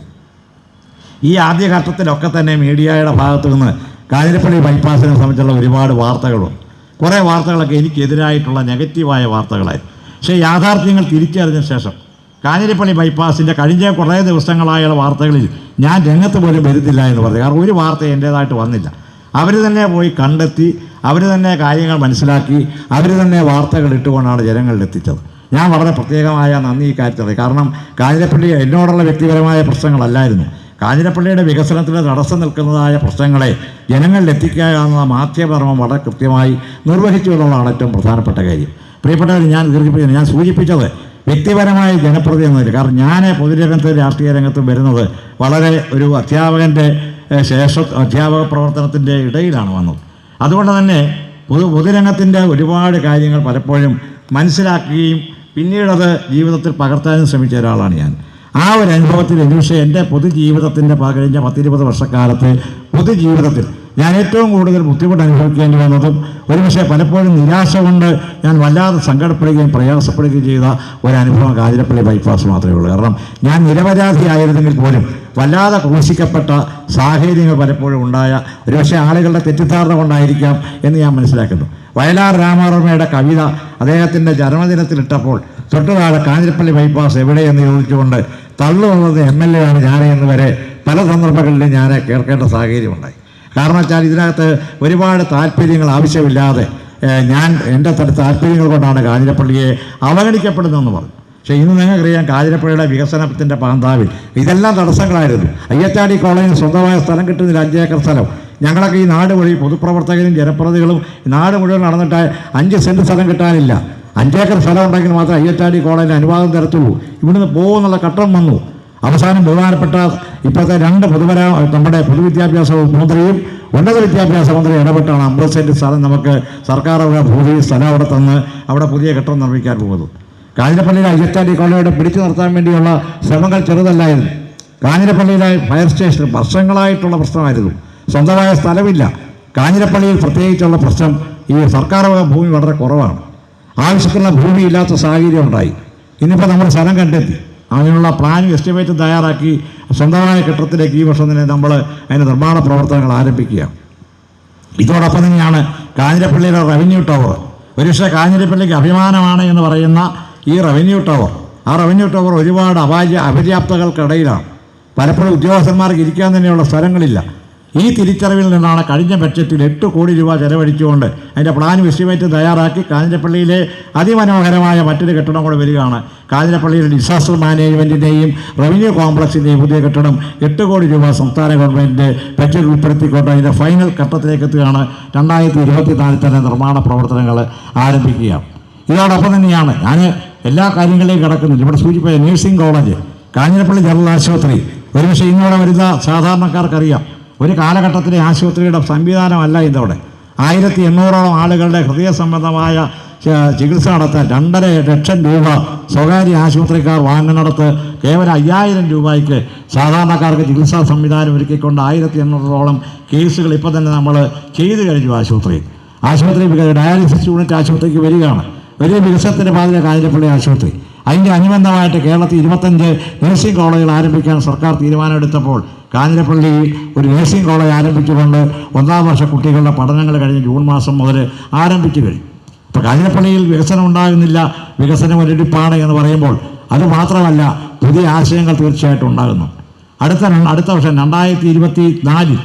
ഈ ആദ്യഘട്ടത്തിലൊക്കെ തന്നെ മീഡിയയുടെ ഭാഗത്തു നിന്ന് കാഞ്ഞിരപ്പള്ളി ബൈപ്പാസിനെ സംബന്ധിച്ചുള്ള ഒരുപാട് വാർത്തകളുണ്ട്. കുറേ വാർത്തകളൊക്കെ എനിക്കെതിരായിട്ടുള്ള നെഗറ്റീവായ വാർത്തകളായിരുന്നു. പക്ഷേ യാഥാർത്ഥ്യങ്ങൾ തിരിച്ചറിഞ്ഞ ശേഷം കാഞ്ഞിരപ്പള്ളി ബൈപ്പാസിന്റെ കഴിഞ്ഞ കുറേ ദിവസങ്ങളായുള്ള വാർത്തകളിൽ ഞാൻ രംഗത്ത് പോലും വരുന്നില്ല എന്ന് പറഞ്ഞു. കാരണം ഒരു വാർത്ത എന്റേതായിട്ട് വന്നില്ല. അവർ തന്നെ പോയി കണ്ടെത്തി അവർ തന്നെ കാര്യങ്ങൾ മനസ്സിലാക്കി അവർ തന്നെ വാർത്തകൾ ഇട്ടുകൊണ്ടാണ് ജനങ്ങളിൽ എത്തിച്ചത്. ഞാൻ വളരെ പ്രത്യേകമായ നന്ദി ഈ കാര്യത്തിൽ. കാരണം കാഞ്ഞിരപ്പള്ളി എന്നോടുള്ള വ്യക്തിപരമായ പ്രശ്നങ്ങളല്ലായിരുന്നു. കാഞ്ഞിരപ്പള്ളിയുടെ വികസനത്തിന് തടസ്സം നിൽക്കുന്നതായ പ്രശ്നങ്ങളെ ജനങ്ങളിൽ എത്തിക്കുക എന്ന മാധ്യമധർമ്മം വളരെ കൃത്യമായി നിർവഹിച്ചു എന്നുള്ളതാണ് ഏറ്റവും പ്രധാനപ്പെട്ട കാര്യം. പ്രിയപ്പെട്ടവർ ഞാൻ ദീർഘിപ്പിച്ചത് ഞാൻ സൂചിപ്പിച്ചത് വ്യക്തിപരമായ ജനപ്രതി എന്നതിൽ കാരണം ഞാൻ പൊതുരംഗത്തും രാഷ്ട്രീയ രംഗത്തും വരുന്നത് വളരെ ഒരു അധ്യാപകന്റെ ശേഷ അധ്യാപക പ്രവർത്തനത്തിന്റെ ഇടയിലാണ് വന്നത്. അതുകൊണ്ട് തന്നെ പൊതു പൊതുരംഗത്തിന്റെ ഒരുപാട് കാര്യങ്ങൾ പലപ്പോഴും മനസ്സിലാക്കുകയും പിന്നീടത് ജീവിതത്തിൽ പകർത്താനും ശ്രമിച്ച ഒരാളാണ് ഞാൻ. ആ ഒരു അനുഭവത്തിൽ ഒരുപക്ഷെ എന്റെ പൊതുജീവിതത്തിന്റെ പകഴിഞ്ഞ പത്തിരുപത് വർഷക്കാലത്ത് പൊതുജീവിതത്തിൽ ഞാൻ ഏറ്റവും കൂടുതൽ ബുദ്ധിമുട്ട് അനുഭവിക്കേണ്ടി വന്നതും ഒരുപക്ഷെ പലപ്പോഴും നിരാശ കൊണ്ട് ഞാൻ വല്ലാതെ സങ്കടപ്പെടുകയും പ്രയാസപ്പെടുകയും ചെയ്ത ഒരനുഭവം കാതിരപ്പള്ളി ബൈപ്പാസ് മാത്രമേ ഉള്ളൂ. കാരണം ഞാൻ നിരപരാധിയായിരുന്നെങ്കിൽ പോലും വല്ലാതെ ക്രൂശിക്കപ്പെട്ട സാഹചര്യങ്ങൾ പലപ്പോഴും ഉണ്ടായ ഒരുപക്ഷെ ആളുകളുടെ തെറ്റിദ്ധാരണ കൊണ്ടായിരിക്കാം എന്ന് ഞാൻ മനസ്സിലാക്കുന്നു. വയലാർ രാമവർമ്മയുടെ കവിത അദ്ദേഹത്തിന്റെ ജന്മദിനത്തിലിട്ടപ്പോൾ തൊട്ടുതാഴെ കാഞ്ഞിരപ്പള്ളി ബൈപ്പാസ് എവിടെയെന്ന് ചോദിച്ചുകൊണ്ട് തള്ളുവന്നത് എം എൽ എ ആണ് ഞാൻ എന്ന് വരെ പല സന്ദർഭങ്ങളിലും ഞാൻ കേൾക്കേണ്ട സാഹചര്യമുണ്ടായി. കാരണം വെച്ചാൽ ഇതിനകത്ത് ഒരുപാട് താല്പര്യങ്ങൾ ആവശ്യമില്ലാതെ ഞാൻ എന്റെ തരം താല്പര്യങ്ങൾ കൊണ്ടാണ് കാഞ്ഞിരപ്പള്ളിയെ അവഗണിക്കപ്പെടുന്നതെന്ന് പറഞ്ഞു. പക്ഷേ ഇന്ന് നിങ്ങൾക്കറിയാം കാഞ്ഞിരപ്പള്ളിയുടെ വികസനത്തിന്റെ പാന്താവിൽ ഇതെല്ലാം തടസ്സങ്ങളായിരുന്നു. അയ്യത്താടി കോളേജിന് സ്വന്തമായ സ്ഥലം കിട്ടുന്നില്ല അഞ്ചേക്കർ സ്ഥലം. ഞങ്ങളൊക്കെ ഈ നാട് വഴി പൊതുപ്രവർത്തകരും ജനപ്രതികളും നാട് മുഴുവൻ നടന്നിട്ട് അഞ്ച് സെന്റ് സ്ഥലം കിട്ടാനില്ല. അഞ്ചേക്കർ സ്ഥലം ഉണ്ടെങ്കിൽ മാത്രമേ അയ്യത്താടി കോളേജിന് അനുവാദം തരത്തുള്ളൂ. ഇവിടുന്ന് പോകുമെന്നുള്ള ഘട്ടം വന്നു. അവസാനം ബഹുമാനപ്പെട്ട ഇപ്പോഴത്തെ രണ്ട് പൊതുപരാ നമ്മുടെ പൊതുവിദ്യാഭ്യാസ മന്ത്രിയും ഉന്നത വിദ്യാഭ്യാസ മന്ത്രി ഇടപെട്ടാണ് അമ്പത് സ്ഥലം നമുക്ക് സർക്കാർ ഭൂമി സ്ഥലം അവിടെ തന്ന് അവിടെ പുതിയ കെട്ടിടം നിർമ്മിക്കാൻ പോകുന്നത്. കാഞ്ഞിരപ്പള്ളിയിലെ അയ്യത്താടി കോളേജ് പിടിച്ചു നിർത്താൻ വേണ്ടിയുള്ള ശ്രമങ്ങൾ ചെറുതല്ലായിരുന്നു. കാഞ്ഞിരപ്പള്ളിയിലെ ഫയർ സ്റ്റേഷൻ വർഷങ്ങളായിട്ടുള്ള പ്രശ്നമായിരുന്നു. സ്വന്തമായ സ്ഥലമില്ല. കാഞ്ഞിരപ്പള്ളിയിൽ പ്രത്യേകിച്ചുള്ള പ്രശ്നം ഈ സർക്കാർ ഭൂമി വളരെ കുറവാണ്. ആവശ്യത്തിനുള്ള ഭൂമി ഇല്ലാത്ത സാഹചര്യം ഉണ്ടായി. ഇന്നിപ്പോൾ നമ്മൾ സ്ഥലം കണ്ടെത്തി. അതിനുള്ള പ്ലാനും എസ്റ്റിമേറ്റും തയ്യാറാക്കി സ്വന്തമായ കെട്ടിടത്തിലേക്ക് ഈ വർഷം തന്നെ നമ്മൾ അതിന്റെ നിർമ്മാണ പ്രവർത്തനങ്ങൾ ആരംഭിക്കുക. ഇതോടൊപ്പം തന്നെയാണ് കാഞ്ഞിരപ്പള്ളിയിലെ റവന്യൂ ടവർ ഒരുപക്ഷെ കാഞ്ഞിരപ്പള്ളിക്ക് അഭിമാനമാണ് എന്ന് പറയുന്ന ഈ റവന്യൂ ടവർ ആ റവന്യൂ ടവർ ഒരുപാട് അപാര്യ അപര്യാപ്തകൾക്കിടയിലാണ്. പലപ്പോഴും ഉദ്യോഗസ്ഥന്മാർക്ക് ഇരിക്കാൻ തന്നെയുള്ള സ്ഥലങ്ങളില്ല. ഈ തിരിച്ചറിവിൽ നിന്നാണ് കഴിഞ്ഞ ബഡ്ജറ്റിൽ എട്ട് കോടി രൂപ ചെലവഴിച്ചുകൊണ്ട് അതിന്റെ പ്ലാൻ എസ്റ്റിമേറ്റ് തയ്യാറാക്കി കാഞ്ഞിരപ്പള്ളിയിലെ അതിമനോഹരമായ മറ്റൊരു കെട്ടിടം കൂടെ വരികയാണ് കാഞ്ഞിരപ്പള്ളിയിലെ ഡിസാസ്റ്റർ മാനേജ്മെന്റിന്റെയും റവന്യൂ കോംപ്ലക്സിന്റെയും പുതിയ കെട്ടിടം എട്ട് കോടി രൂപ സംസ്ഥാന ഗവൺമെന്റ് ബഡ്ജറ്റ് ഉൾപ്പെടുത്തിക്കൊണ്ട് അതിന്റെ ഫൈനൽ ഘട്ടത്തിലേക്ക് എത്തുകയാണ് രണ്ടായിരത്തി ഇരുപത്തിനാലിൽ തന്നെ നിർമ്മാണ പ്രവർത്തനങ്ങൾ ആരംഭിക്കുക. ഇതോടൊപ്പം തന്നെയാണ് ഞാൻ എല്ലാ കാര്യങ്ങളിലും കിടക്കുന്നുണ്ട് ഇവിടെ സൂചിപ്പിച്ച നഴ്സിംഗ് കോളേജ് കാഞ്ഞിരപ്പള്ളി ജനറൽ ആശുപത്രി. ഒരുപക്ഷെ ഇന്നോടെ വരുന്ന സാധാരണക്കാർക്കറിയാം. ഒരു കാലഘട്ടത്തിലെ ആശുപത്രിയുടെ സംവിധാനമല്ല ഇതോടെ ആയിരത്തി എണ്ണൂറോളം ആളുകളുടെ ഹൃദയ സംബന്ധമായ ചികിത്സ നടത്താൻ രണ്ടര ലക്ഷം രൂപ സ്വകാര്യ ആശുപത്രിക്കാർ വാങ്ങുന്നിടത്ത് കേവലം അയ്യായിരം രൂപയ്ക്ക് സാധാരണക്കാർക്ക് ചികിത്സാ സംവിധാനം ഒരുക്കിക്കൊണ്ട് ആയിരത്തി എണ്ണൂറോളം കേസുകൾ ഇപ്പോൾ തന്നെ നമ്മൾ ചെയ്തു കഴിഞ്ഞു ആശുപത്രി. ആശുപത്രി ഡയാലിസിസ് യൂണിറ്റ് ആശുപത്രിക്ക് വരികയാണ്. വലിയ വികസനത്തിന്റെ പാതിര കാഞ്ഞിരപ്പള്ളി ആശുപത്രി. അതിന്റെ അനുബന്ധമായിട്ട് കേരളത്തിൽ ഇരുപത്തഞ്ച് നഴ്സിംഗ് കോളേജുകൾ ആരംഭിക്കാൻ സർക്കാർ തീരുമാനമെടുത്തപ്പോൾ കാഞ്ഞിരപ്പള്ളി ഒരു നഴ്സിംഗ് കോളേജ് ആരംഭിച്ചുകൊണ്ട് ഒന്നാം വർഷ കുട്ടികളുടെ പഠനങ്ങൾ കഴിഞ്ഞ് ജൂൺ മാസം മുതൽ ആരംഭിച്ചു കഴിഞ്ഞു. കാഞ്ഞിരപ്പള്ളിയിൽ വികസനം ഉണ്ടാകുന്നില്ല വികസനം ഒരടിപ്പാണ് എന്ന് പറയുമ്പോൾ അത് മാത്രമല്ല പുതിയ ആശയങ്ങൾ തീർച്ചയായിട്ടും ഉണ്ടാകുന്നു. അടുത്ത അടുത്ത വർഷം രണ്ടായിരത്തി ഇരുപത്തി നാലിൽ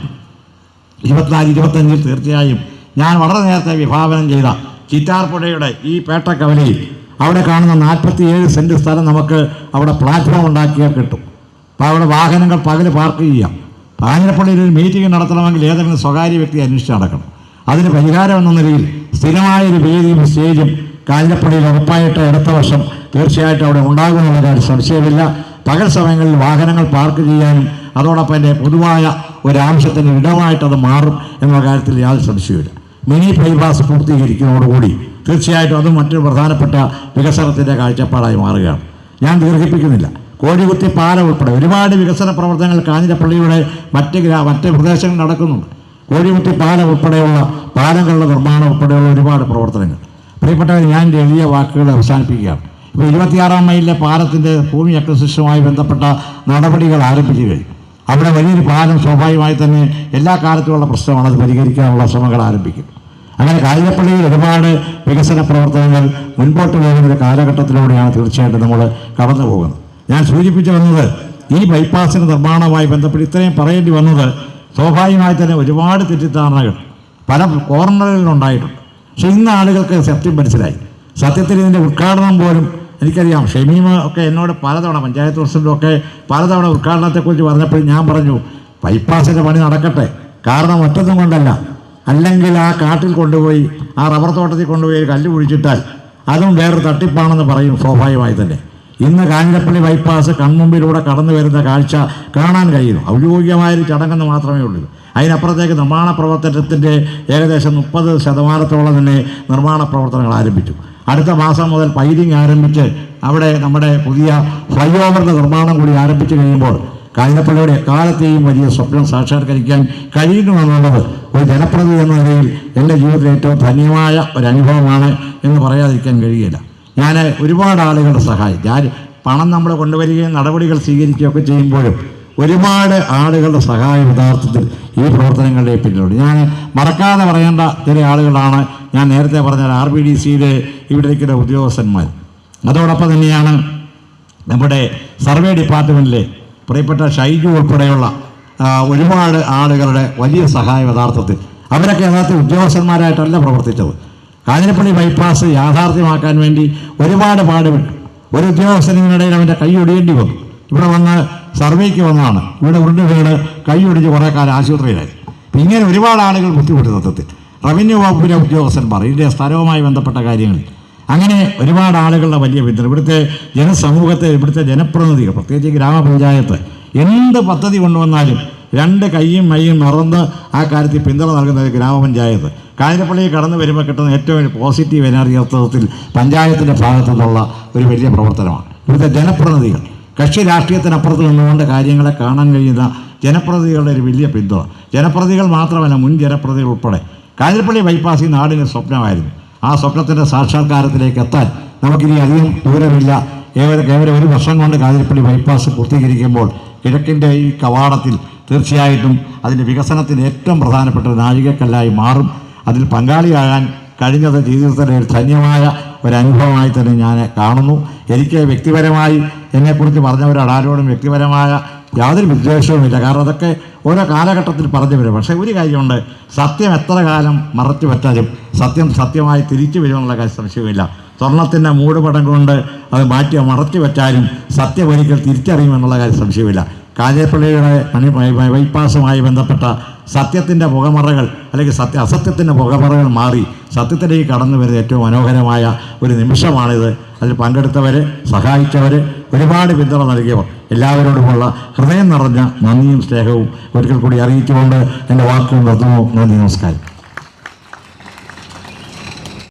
ഇരുപത്തിനാല് ഇരുപത്തഞ്ചിൽ തീർച്ചയായും ഞാൻ വളരെ നേരത്തെ വിഭാവനം ചെയ്ത ചിറ്റാർപ്പുഴയുടെ ഈ പേട്ടക്കവലയിൽ അവിടെ കാണുന്ന നാൽപ്പത്തിയേഴ് സെന്റ് സ്ഥലം നമുക്ക് അവിടെ പ്ലാറ്റ്ഫോം ഉണ്ടാക്കിയാൽ കിട്ടും. അപ്പോൾ അവിടെ വാഹനങ്ങൾ പകൽ പാർക്ക് ചെയ്യാം കാഞ്ഞിരപ്പള്ളിയിൽ ഒരു മീറ്റിംഗ് നടത്തണമെങ്കിൽ ഏതെങ്കിലും സ്വകാര്യ വ്യക്തി അന്വേഷിച്ച് നടക്കണം. അതിന് പരിഹാരം എന്ന നിലയിൽ സ്ഥിരമായൊരു വേദിയും സ്റ്റേജും കാഞ്ഞപ്പടിയിൽ ഉറപ്പായിട്ട് അടുത്ത വർഷം തീർച്ചയായിട്ടും അവിടെ ഉണ്ടാകുമെന്നുള്ള കാര്യം സംശയമില്ല. പകൽ സമയങ്ങളിൽ വാഹനങ്ങൾ പാർക്ക് ചെയ്യാനും അതോടൊപ്പം എന്റെ പൊതുവായ ഒരാംശത്തിന് ഇടമായിട്ടത് മാറും എന്ന കാര്യത്തിൽ യാതൊരു സംശയമില്ല മിനി ബൈപാസ് പൂർത്തീകരിക്കുന്നതോടുകൂടി തീർച്ചയായിട്ടും അതും മറ്റൊരു പ്രധാനപ്പെട്ട വികസനത്തിന്റെ കാഴ്ചപ്പാടായി മാറുകയാണ്. ഞാൻ ദീർഘിപ്പിക്കുന്നില്ല. കോഴിക്കുത്തി പാലം ഉൾപ്പെടെ ഒരുപാട് വികസന പ്രവർത്തനങ്ങൾ കാഞ്ഞിരപ്പള്ളിയുടെ മറ്റ് മറ്റ് പ്രദേശങ്ങളിൽ നടക്കുന്നുണ്ട്. കോഴിക്കുത്തി പാലം ഉൾപ്പെടെയുള്ള പാലങ്ങളുടെ നിർമ്മാണം ഉൾപ്പെടെയുള്ള ഒരുപാട് പ്രവർത്തനങ്ങൾ. പ്രിയപ്പെട്ടവർ ഞാൻ എളിയ വാക്കുകൾ അവസാനിപ്പിക്കുകയാണ്. ഇപ്പോൾ ഇരുപത്തിയാറാം മൈലിലെ പാലത്തിന്റെ ഭൂമി അക്വസിഷനുമായി ബന്ധപ്പെട്ട നടപടികൾ ആരംഭിച്ചു കഴിഞ്ഞു അവിടെ വലിയൊരു പാലം സ്വാഭാവികമായി തന്നെ എല്ലാ കാലത്തുമുള്ള പ്രശ്നമാണ്. അത് പരിഹരിക്കാനുള്ള ശ്രമങ്ങൾ ആരംഭിക്കും. അങ്ങനെ കായികപ്പള്ളിയിൽ ഒരുപാട് വികസന പ്രവർത്തനങ്ങൾ മുൻപോട്ട് പോകുന്ന കാലഘട്ടത്തിലൂടെയാണ് തീർച്ചയായിട്ടും നമ്മൾ കടന്നു പോകുന്നത്. ഞാൻ സൂചിപ്പിച്ചു വന്നത് ഈ ബൈപ്പാസിന് നിർമ്മാണവുമായി ബന്ധപ്പെട്ട് ഇത്രയും പറയേണ്ടി വന്നത് സ്വാഭാവികമായി തന്നെ ഒരുപാട് തെറ്റിദ്ധാരണകൾ പല കോർണറുകളിലുണ്ടായിട്ടുണ്ട് പക്ഷെ ഇന്ന് ആളുകൾക്ക് സത്യം മനസ്സിലായി. സത്യത്തിൽ ഇതിന്റെ ഉദ്ഘാടനം പോലും എനിക്കറിയാം. ഷമീമ ഒക്കെ എന്നോട് പലതവണ പഞ്ചായത്ത് പ്രസിഡന്റൊക്കെ പലതവണ ഉദ്ഘാടനത്തെക്കുറിച്ച് പറഞ്ഞപ്പോൾ ഞാൻ പറഞ്ഞു ബൈപ്പാസിന്റെ പണി നടക്കട്ടെ. കാരണം ഒറ്റതും കൊണ്ടല്ല. അല്ലെങ്കിൽ ആ കാട്ടിൽ കൊണ്ടുപോയി ആ റബ്ബർ തോട്ടത്തിൽ കൊണ്ടുപോയി കല്ല് കുഴിച്ചിട്ടാൽ അതും വേറൊരു തട്ടിപ്പാണെന്ന് പറയും സ്വാഭാവികമായി തന്നെ. ഇന്ന് കാഞ്ഞിരപ്പള്ളി ബൈപ്പാസ് കൺമുമ്പിലൂടെ കടന്നു വരുന്ന കാഴ്ച കാണാൻ കഴിയുന്നു. ഔദ്യോഗികമായൊരു ചടങ്ങെന്ന് മാത്രമേ ഉള്ളൂ. അതിനപ്പുറത്തേക്ക് നിർമ്മാണ പ്രവർത്തനത്തിന്റെ ഏകദേശം മുപ്പത് ശതമാനത്തോളം തന്നെ നിർമ്മാണ പ്രവർത്തനങ്ങൾ ആരംഭിച്ചു. അടുത്ത മാസം മുതൽ പൈലിംഗ് ആരംഭിച്ച് അവിടെ നമ്മുടെ പുതിയ ഫ്ലൈ ഓവറിന്റെ നിർമ്മാണം കൂടി ആരംഭിച്ചു കഴിയുമ്പോൾ കാഞ്ഞിരപ്പള്ളിയുടെ എക്കാലത്തെയും വലിയ സ്വപ്നം സാക്ഷാത്കരിക്കാൻ കഴിയുന്നുവെന്നുള്ളത് ഒരു ജനപ്രതി എന്ന നിലയിൽ എന്റെ ജീവിതത്തിൽ ഏറ്റവും ധന്യമായ ഒരു അനുഭവമാണ് എന്ന് പറയാതിരിക്കാൻ കഴിയില്ല. ഞാൻ ഒരുപാട് ആളുകളെ സഹായം ഞാൻ പണം നമ്മൾ കൊണ്ടുവരികയും നടപടികൾ സ്വീകരിക്കുകയൊക്കെ ചെയ്യുമ്പോഴും ഒരുപാട് ആളുകളുടെ സഹായം യഥാർത്ഥത്തിൽ ഈ പ്രവർത്തനങ്ങളുടെ പിന്നിലുണ്ട്. ഞാൻ മറക്കാതെ പറയേണ്ട ചില ആളുകളാണ്. ഞാൻ നേരത്തെ പറഞ്ഞ ആർ ബി ഡി സിയിലെ ഇവിടേക്കുള്ള ഉദ്യോഗസ്ഥന്മാർ. അതോടൊപ്പം തന്നെയാണ് നമ്മുടെ സർവേ ഡിപ്പാർട്ട്മെന്റിലെ പ്രിയപ്പെട്ട ഷൈജു ഉൾപ്പെടെയുള്ള ഒരുപാട് ആളുകളുടെ വലിയ സഹായം യഥാർത്ഥത്തിൽ. അവരൊക്കെ യഥാർത്ഥത്തിൽ ഉദ്യോഗസ്ഥന്മാരായിട്ടല്ല പ്രവർത്തിച്ചത്. കാഞ്ഞിരപ്പള്ളി ബൈപ്പാസ് യാഥാർത്ഥ്യമാക്കാൻ വേണ്ടി ഒരുപാട് പാടുപെട്ടു. ഒരു ഉദ്യോഗസ്ഥനിടയിൽ അവന്റെ കൈ ഒടിയേണ്ടി വന്നു. ഇവിടെ വന്ന് സർവേക്ക് വന്നതാണ്. ഇവിടെ ഉരുണ്ട് വീട് കൈ ഒടിച്ച് കുറേ കാലം ആശുപത്രിയിലായി. ഇങ്ങനെ ഒരുപാട് ആളുകൾ ബുദ്ധിമുട്ടി സത്യത്തിൽ. റവന്യൂ വകുപ്പിലെ ഉദ്യോഗസ്ഥന്മാർ ഇതിന്റെ സ്ഥലവുമായി ബന്ധപ്പെട്ട കാര്യങ്ങളിൽ അങ്ങനെ ഒരുപാട് ആളുകളുടെ വലിയ പിന്തുണ. ഇവിടുത്തെ ജനസമൂഹത്തെ ഇവിടുത്തെ ജനപ്രതിനിധികൾ പ്രത്യേകിച്ച് ഗ്രാമപഞ്ചായത്ത് എന്ത് പദ്ധതി കൊണ്ടുവന്നാലും രണ്ട് കൈയും മൈയും മറന്ന് ആ കാര്യത്തിൽ പിന്തുണ നൽകുന്നത് ഗ്രാമപഞ്ചായത്ത്. കാഞ്ഞിരപ്പള്ളിയിൽ കടന്നു വരുമ്പോൾ കിട്ടുന്ന ഏറ്റവും പോസിറ്റീവ് എനർജി അർത്ഥത്തിൽ പഞ്ചായത്തിന്റെ ഭാഗത്തു നിന്നുള്ള ഒരു വലിയ പ്രവർത്തനമാണ്. ഇവിടുത്തെ ജനപ്രതിനിധികൾ കക്ഷി രാഷ്ട്രീയത്തിനപ്പുറത്ത് നിന്നുകൊണ്ട് കാര്യങ്ങളെ കാണാൻ കഴിയുന്ന ജനപ്രതിനിധികളുടെ ഒരു വലിയ പിന്തുണ. ജനപ്രതിനിധികൾ മാത്രമല്ല മുൻ ജനപ്രതിനിധികൾ ഉൾപ്പെടെ. കാഞ്ഞിരപ്പള്ളി ബൈപ്പാസ് ഈ നാടിന് സ്വപ്നമായിരുന്നു. ആ സ്വപ്നത്തിന്റെ സാക്ഷാത്കാരത്തിലേക്ക് എത്താൻ നമുക്കിനി അധികം ദൂരമില്ല. ഏവരെ കേവലം ഒരു വർഷം കൊണ്ട് കാഞ്ഞിരപ്പള്ളി ബൈപ്പാസ് പൂർത്തീകരിക്കുമ്പോൾ കിഴക്കിന്റെ ഈ കവാടത്തിൽ തീർച്ചയായിട്ടും അതിന്റെ വികസനത്തിന് ഏറ്റവും പ്രധാനപ്പെട്ട നാഴികക്കല്ലായി മാറും. അതിൽ പങ്കാളിയാകാൻ കഴിഞ്ഞത് ജീവിതത്തിന്റെ ഒരു ധന്യമായ ഒരു അനുഭവമായി തന്നെ ഞാൻ കാണുന്നു. എനിക്ക് വ്യക്തിപരമായി എന്നെക്കുറിച്ച് പറഞ്ഞവരോടാരോടും വ്യക്തിപരമായ യാതൊരു വിദ്വേഷവുമില്ല കാരണം അതൊക്കെ ഓരോ കാലഘട്ടത്തിൽ പറഞ്ഞു വരും. പക്ഷേ ഒരു കാര്യമുണ്ട്. സത്യം എത്ര കാലം മറച്ചു വെച്ചാലും സത്യം സത്യമായി തിരിച്ചു വരുമെന്നുള്ള കാര്യം സംശയമില്ല സ്വർണത്തിന്റെ മൂടുപടം കൊണ്ട് അത് മാറ്റി മറച്ചു വെച്ചാലും സത്യം ഒരിക്കൽ തിരിച്ചറിയുമെന്നുള്ള കാര്യം സംശയമില്ല കാഞ്ഞിരപ്പള്ളിയുടെ പണി ബൈപ്പാസുമായി ബന്ധപ്പെട്ട സത്യത്തിന്റെ പുകമറകൾ അല്ലെങ്കിൽ സത്യ അസത്യത്തിന്റെ പുകമറകൾ മാറി സത്യത്തിലേക്ക് കടന്നു വരുന്ന ഏറ്റവും മനോഹരമായ ഒരു നിമിഷമാണിത്. അതിൽ പങ്കെടുത്തവർ സഹായിച്ചവർ ഒരുപാട് പിന്തുണ നൽകിയവർ. എല്ലാവരോടുമുള്ള ഹൃദയം നിറഞ്ഞ നന്ദിയും സ്നേഹവും ഒരിക്കൽ കൂടി അറിയിച്ചുകൊണ്ട് എന്റെ വാക്കുകൾ നിർത്തുന്നു. നന്ദി നമസ്കാരം.